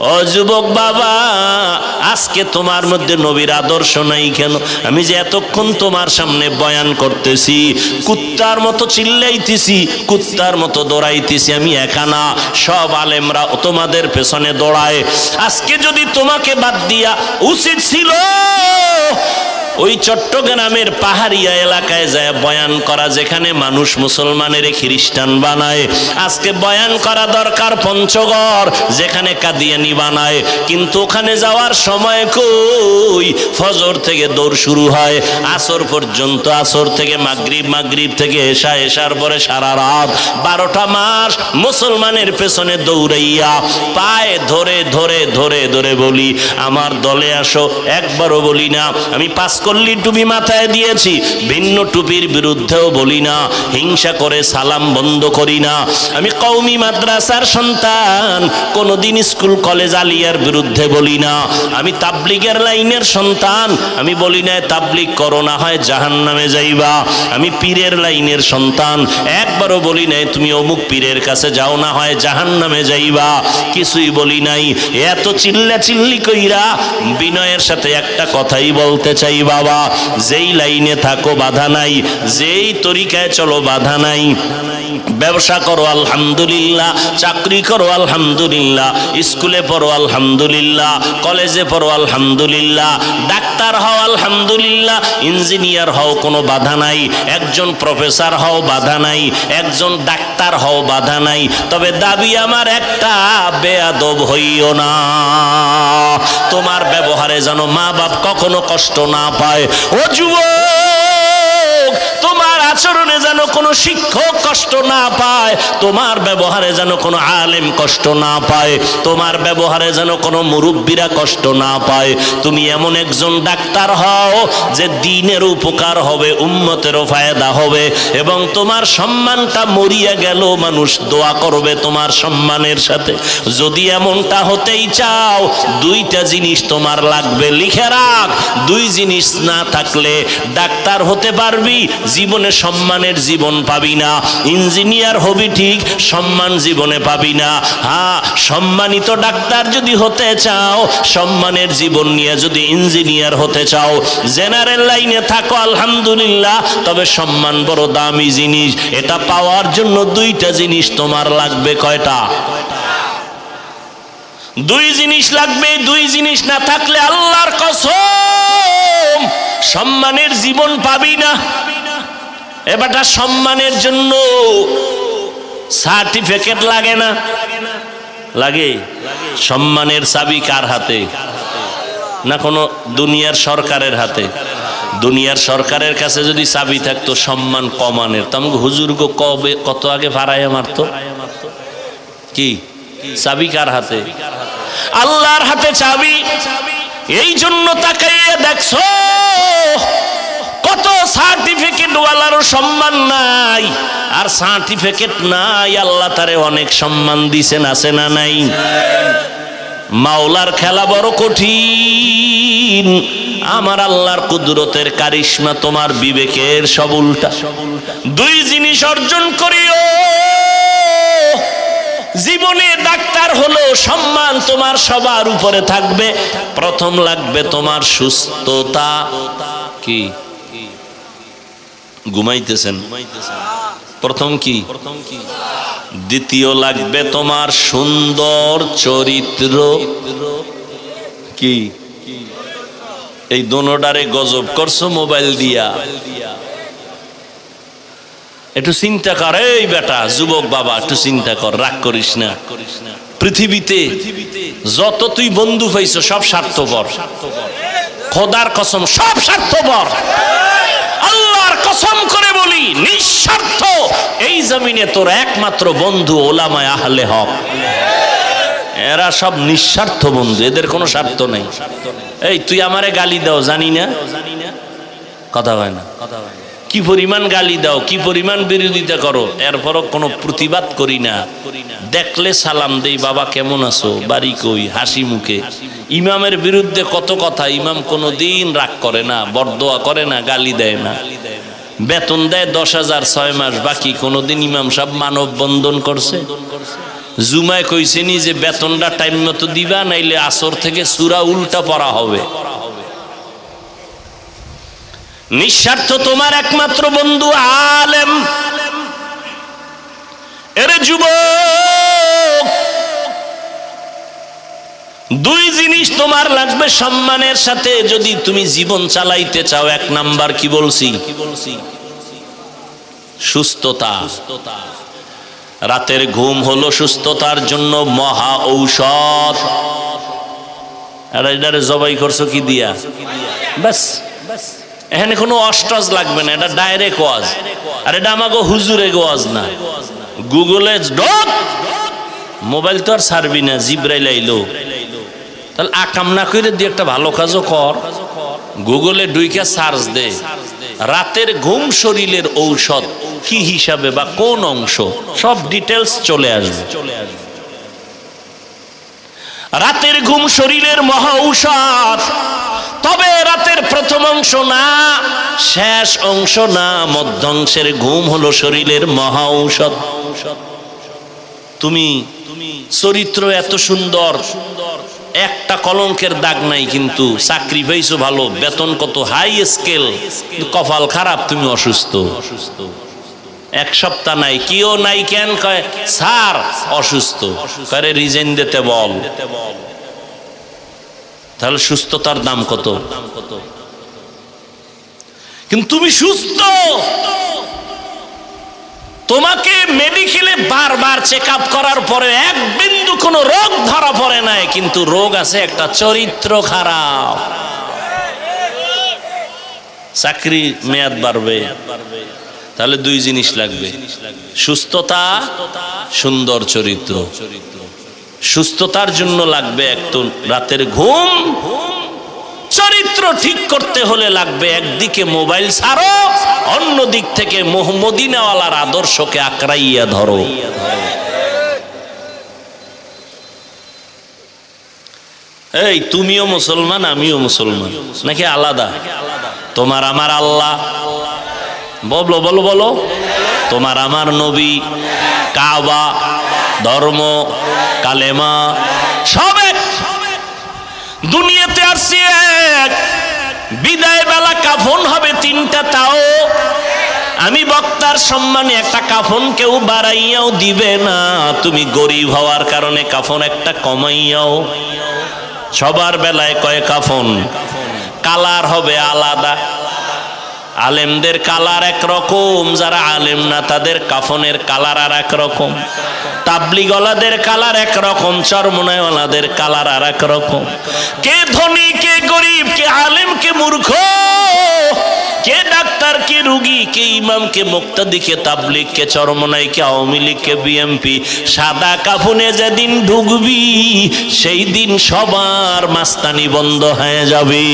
ও যুবক বাবা, আজকে তোমার মধ্যে নবীর আদর্শ নাই কেন? আমি যে এতক্ষণ তোমার সামনে বয়ান করতেছি, কুত্তার মতো চিল্লাইতেছি, কুত্তার মতো দৌড়াইতেছি, আমি একা না, সব আলেমরা তোমাদের পেছনে দৌড়ায়। আজকে যদি তোমাকে বাদ দিয়া উচিত ছিল ওই চট্টগ্রামের পাহাড়িয়া এলাকায় যায় বয়ান করা, যেখানে মানুষ মুসলমানের খ্রিস্টান বানায়। আজকে বয়ান করা দরকার পঞ্চগড়, যেখানে কাদিয়ানি বানায়। কিন্তু ওখানে যাওয়ার সময় কই? ফজর থেকে দৌড় শুরু হয়, আসর পর্যন্ত, আসর থেকে মাগরিব মাগরিব থেকে এসা এসার পরে সারা রাত। বারোটা মাস মুসলমানের পেছনে দৌড়াইয়া পায়ে ধরে ধরে ধরে ধরে বলি, আমার দলে আসো, একবারও বলি না, আমি পাস করলি টুপি মাথায় দিয়েছি। ভিন্ন টুপির বিরুদ্ধেও বলি না, হিংসা করে সালাম বন্ধ করি না। আমি কৌমি মাদ্রাসার সন্তান, কোনোদিন স্কুল, কলেজ আলিয়ার বিরুদ্ধে বলি না। আমি তাবলিগের লাইনের সন্তান, আমি বলি না তাবলিগ করো না হয় জাহান নামে যাইবা। আমি পীরের লাইনের সন্তান, একবারও বলি নাই, তুমি অমুক পীরের কাছে যাও না হয় জাহান নামে যাইবা। কিছুই বলি নাই। এত চিল্লা চিল্লি কইরা বিনয়ের সাথে একটা কথাই বলতে চাই বাবা যেই লাইনে থাকো বাধা নাই। যেই তরিকায় চলো বাধা নাই। ব্যবসা করো, আলহামদুলিল্লাহ। চাকরি করো, আলহামদুলিল্লাহ। স্কুলে পড়ো, আলহামদুলিল্লাহ। কলেজে পড়ো, আলহামদুলিল্লাহ। ডাক্তার হও, আলহামদুলিল্লাহ। ইঞ্জিনিয়ার হও, কোনো বাধা নাই। একজন প্রফেসর হও, বাধা নাই। একজন ডাক্তার হও, বাধা নাই। তবে দাবি আমার একটা, বেয়াদব হইও না। তোমার ব্যবহারে যেন মা বাপ কখনো কষ্ট না পায়। ও যুবক! আচরণে যেন কোনো শিক্ষক কষ্ট না পায়, তোমার ব্যবহারে যেন কোনো আলেম কষ্ট না পায়, তোমার ব্যবহারে যেন কোনো মুরব্বীরা কষ্ট না পায়। তুমি এমন একজন ডাক্তার হও যে দিনের উপকার হবে, উম্মতেরও ফায়দা হবে এবং তোমার সম্মানটা মরিয়া গেল, মানুষ দোয়া করবে তোমার সম্মানের সাথে। যদি এমনটা হতেই চাও, দুইটা জিনিস তোমার লাগবে, লিখে রাখ। দুই জিনিস না থাকলে ডাক্তার হতে পারবি, জীবনে সম্মানের জীবন পাবি না। ইঞ্জিনিয়ার হবি ঠিক, সম্মান জীবনে পাবি না। হ্যাঁ সম্মানিত ডাক্তার যদি হতে চাও, সম্মানের জীবন নিয়ে যদি ইঞ্জিনিয়ার হতে চাও, জেনারেল লাইনে থাকো, আলহামদুলিল্লাহ। তবে সম্মান বড় দামি জিনিস, এটা পাওয়ার জন্য দুইটা জিনিস তোমার লাগবে কয়টা? দুই জিনিস লাগবে, দুই জিনিস না থাকলে আল্লাহর কসম, সম্মানের জীবন পাবি না। এবারটা সম্মানের জন্য সার্টিফিকেট লাগে না? লাগে। সম্মানের চাবি কার হাতে? না কোনো দুনিয়ার সরকারের হাতে? দুনিয়ার সরকারের কাছে যদি চাবি থাকতো, সম্মান কমানের। তো হুজুর গো কবে, কত আগে ভাড়ায় মারতো? কি? চাবি কার হাতে? আল্লাহর হাতে চাবি? এই জন্য তাকাইয়ে দেখছ কত সার্টিফিকেট ওয়ালারও সম্মান নাই? আর সার্টিফিকেট নাই, আল্লাহ তারে অনেক সম্মান দিছেন, আছে না নাই? মাওলার খেলা বড় কঠিন। আমার আল্লাহর কুদরতের কারিশমা তোমার বিবেকের সব উল্টা। দুই জিনিস অর্জন করিও। জীবনে ডাক্তার হলো, সম্মান তোমার সবার উপরে থাকবে। প্রথম লাগবে তোমার সুস্থতা। কি? ঘুমাইতেছেন। প্রথম কি? দ্বিতীয় লাগবে তোমার সুন্দর চরিত্র। কি? এই দোনোটারে গজব করছ মোবাইল দিয়া। একটু চিন্তা কর, এই বেটা, যুবক বাবা, একটু চিন্তা কর, রাগ করিস না। পৃথিবীতে যত তুই বন্ধু পাইছ, সব স্বার্থপর। খোদার কসম, সব স্বার্থপর। কসম করে বলি, নিঃস্বার্থ। এই জমিনে তোর একমাত্র বন্ধু ওলামায় আহলে হক। এরা সব নিঃস্বার্থ বন্ধু, এদের কোনো স্বার্থ নেই। এই, তুই আমারে গালি দাও, জানি না? কথা হয় না? কি পরিমাণ গালি দাও, কি পরিমাণ বিরোধিতা করো, এরপরও কোনো প্রতিবাদ করি না। দেখলে সালাম দেই, বাবা কেমন আছো? বাড়ি কই? হাসি মুখে। ইমামের বিরুদ্ধে কত কথা, ইমাম কোনো দিন রাগ করে না, বরদোয়া করে না, গালি দেয় না। বেতন দেয় দশ হাজার ছয় মাস, বাকি কোনোদিন ইমাম সাহেব মানব বন্ধন করছে। জুমায় কইছেনি যে বেতনটা টাইম মতো দিবা, নাইলে আসর থেকে সুরা উল্টা পড়া হবে। নিঃস্বার্থ তোমার একমাত্র বন্ধু আলেম। এরে যুবক! দুই জিনিস তোমার লাগবে সম্মানের সাথে, যদি তুমি জীবন চালাইতে চাও। এক নাম্বার কি বলছি? সুস্থতা। রাতের ঘুম হলো সুস্থতার জন্য মহা ঔষধ। আর জবাই করছ কি দিয়া? ব্যাস। এখানে কোনো অস্টজ লাগবে না, এটা ডাইরেক্ট ওয়াজ। আর এটা আমাকে হুজুরে ওয়াজ না। গুগলে মোবাইল তো আর ছাড়বি না, জিব্রাইল আইলো। তাহলে আকাম না করে দিয়ে একটা ভালো কাজও কর। গুগলে ডুইকা সার্চ দে, রাতের ঘুম শরীরের ঔষধ কি হিসাবে বা কোন অংশ, সব ডিটেলস চলে আসবে। রাতের ঘুম শরীরের মহা ঔষধ, তবে রাতের প্রথম অংশ না, শেষ অংশ না, মধ্যাংশের ঘুম হলো শরীরের মহা ঔষধ। তুমি চরিত্র এত সুন্দর। একটা কলঙ্কের দাগ নাই কিন্তু। চাকরি পাইছো ভালো, বেতন কত হাই স্কেল কপাল খারাপ, তুমি অসুস্থ। এক সপ্তাহ নাই কিও নাই কেন কয়, স্যার, অসুস্থ। করে রিজেন দিতে বল। তাহলে সুস্থতার দাম কত? কিন্তু তুমি সুস্থ! তোমাকে মেডিকেলে বারবার চেক আপ করার পরে এক বিন্দু কোনো রোগ ধরা পড়ে নাই, কিন্তু রোগ আছে একটা চরিত্র খারাপ। চাকরি মেয়াদ বাড়বে। তাহলে দুই জিনিস লাগবে। সুস্থতা, সুন্দর চরিত্র। সুস্থতার জন্য লাগবে একটু রাতের ঘুম চরিত্র ঠিক করতে হলে লাগবে একদিকে মোবাইল ছাড়ো, অন্য দিক থেকে মোহাম্মদিনাওয়ালার আদর্শকে আঁকড়াইয়া ধরো। এই, তুমিও মুসলমান, আমিও মুসলমান, নাকি আলাদা? তোমার আমার আল্লাহ। বলো বলো বলো। তোমার আমার নবী, কাবা, ধর্ম, কালেমা, সব এক। দুনিয়াতে আসছি এক। কাফন হবে তিনটা তাও। আমি বক্তার সম্মানে একটা কাফন কেউ বাড়াইয়াও দিবে না। তুমি গরিব হওয়ার কারণে কাফন একটা কমাইয়াও। সবার বেলায় কয় কাফন? কালার হবে আলাদা। আলেমদের কালার এক রকম যারা আলেম না তাদের কাফনের কালার আর এক রকম তাবলিগলাদের কালার এক রকম চরমনায়ওয়ালাদের কালার আর এক রকম কে ধনী, কে গরিব, কে আলেম, কে মূর্খ? রুগী কে ইমাম, কে তাবলিগকে চরমনাইকে আওয়ামী লীগ, কে বিএমপি, সাদা কাফনে যেদিন ঢুকবি, সেই দিন সবার মাস্তানি বন্ধ হয়ে যাবে।